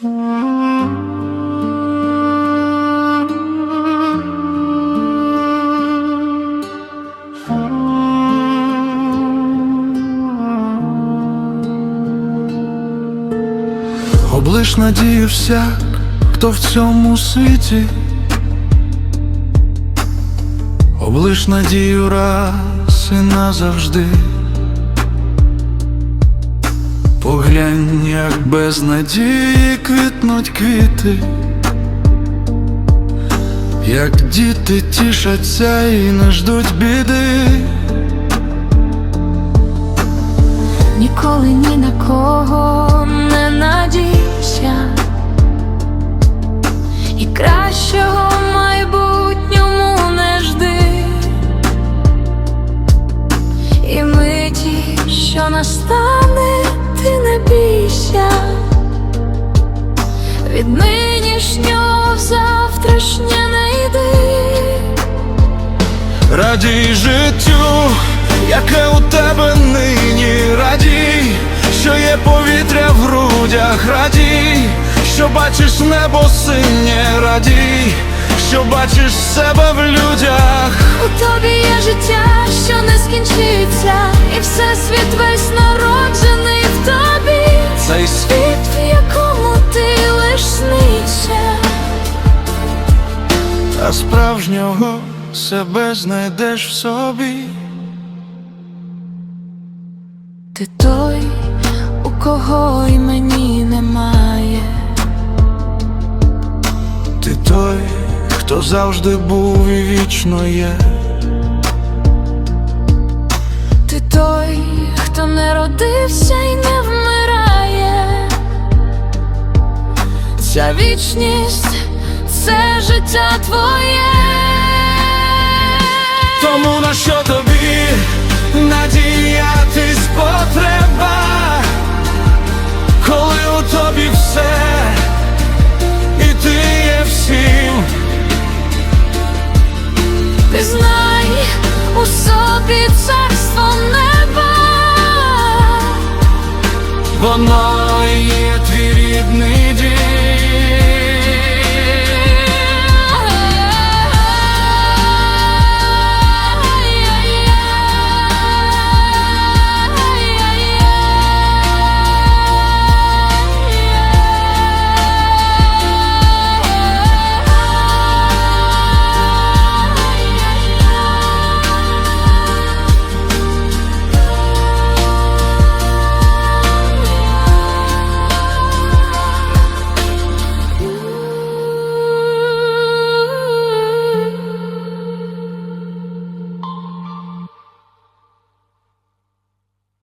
Облиш надію всяк, хто в цьому світі, облиш надію раз і назавжди. Поглянь, як без надії квітнуть квіти, як діти тішаться і не ждуть біди. Ніколи ні на кого не надійся. І кращого майбутньому не жди. І миті, що настане, нинішнього в завтрашнє не йди. Радій життю, яке у тебе нині, радій, що є повітря в грудях, радій, що бачиш небо синє, радій, що бачиш себе в людях. У тобі є життя, що не скінчиться, і всесвіт весь народжений в тобі. Цей світ а справжнього себе знайдеш в собі. Ти той, у кого імені немає. Ти той, хто завжди був і вічно є. Ти той, хто не родився і не вмирає. Ця вічність це життя твоє. Тому на що тобі надіятись потреба, коли у тобі все, і ти є всім. Ти знай у собі царство неба. Воно